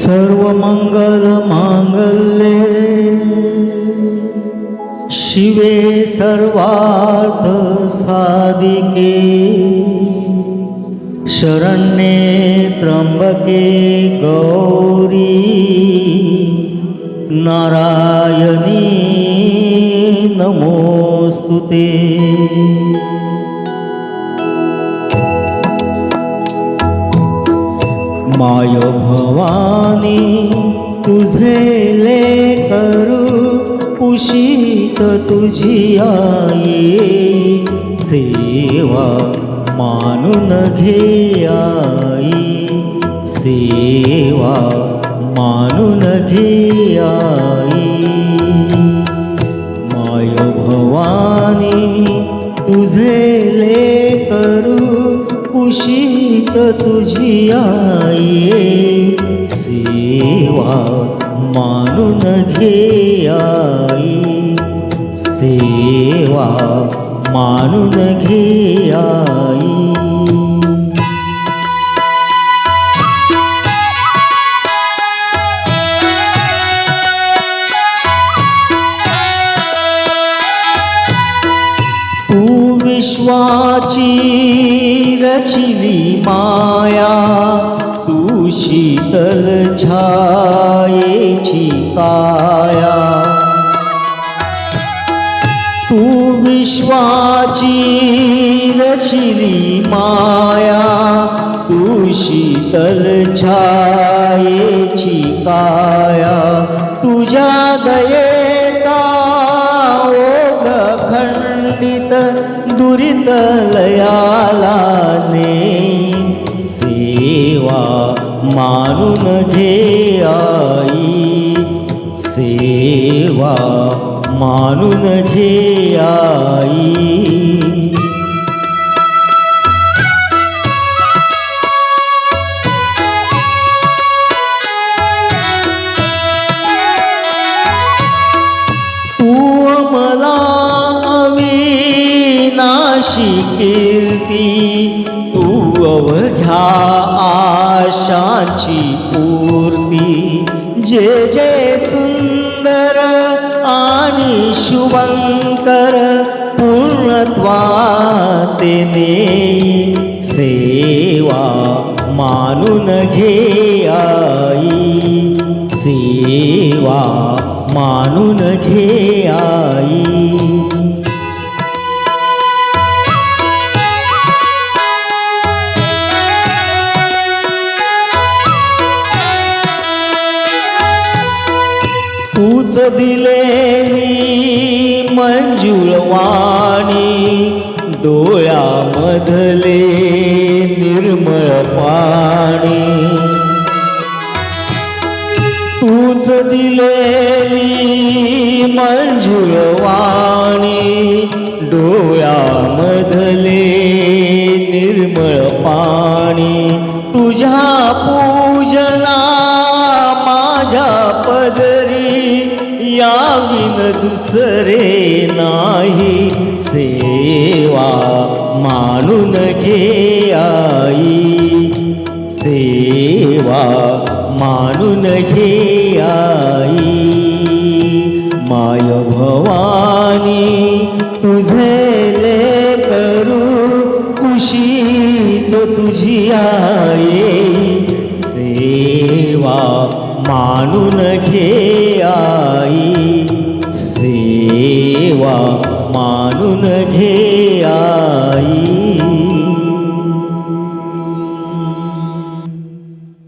सर्वमङ्गलमाङ्गल्ये शिवे सर्वार्थसादिके शरण्येत्रम्बके गौरी नारायणी नमोऽस्तु ते। माय भवानी तुझे लेकरू उशीत तुझी आई. सेवा मानून घे आई. सेवा मानून घे आई. माय भवानी तुझे ले कुशीत तुझी आई सेवा मानून घे आई. सेवा मानून घे आई. तू विश्वाची रचिली माया तू शीतल छायेची काया. तू विश्वाची रचिली माया तू शीतल छायेची काया. तुझ्या दयेचा दुरित लयाला ने सेवा मानून घे आई. सेवा मानून घे आई. अशी कीर्ती तू अवघ्या आशांची पूर्ती. जे जे सुंदर आणि शुभंकर पूर्णत्वातेने सेवा मानून घे आई. सेवा मानून घे आई. तूच दिलेली मंजुळवाणी डोळ्यामधले निर्मळ पाणी. तूच दिलेली मंजुळवाणी डोळ्यामधले निर्मळ पाणी. तुझ्या पूजना माझ्या याविन दुसरे नाही. सेवा मानून घे आई. सेवा मानून घे आई. माय भवानी तुझे खुशी तो तुझी आई. सेवा मानून घे सेवा मानून घे आई.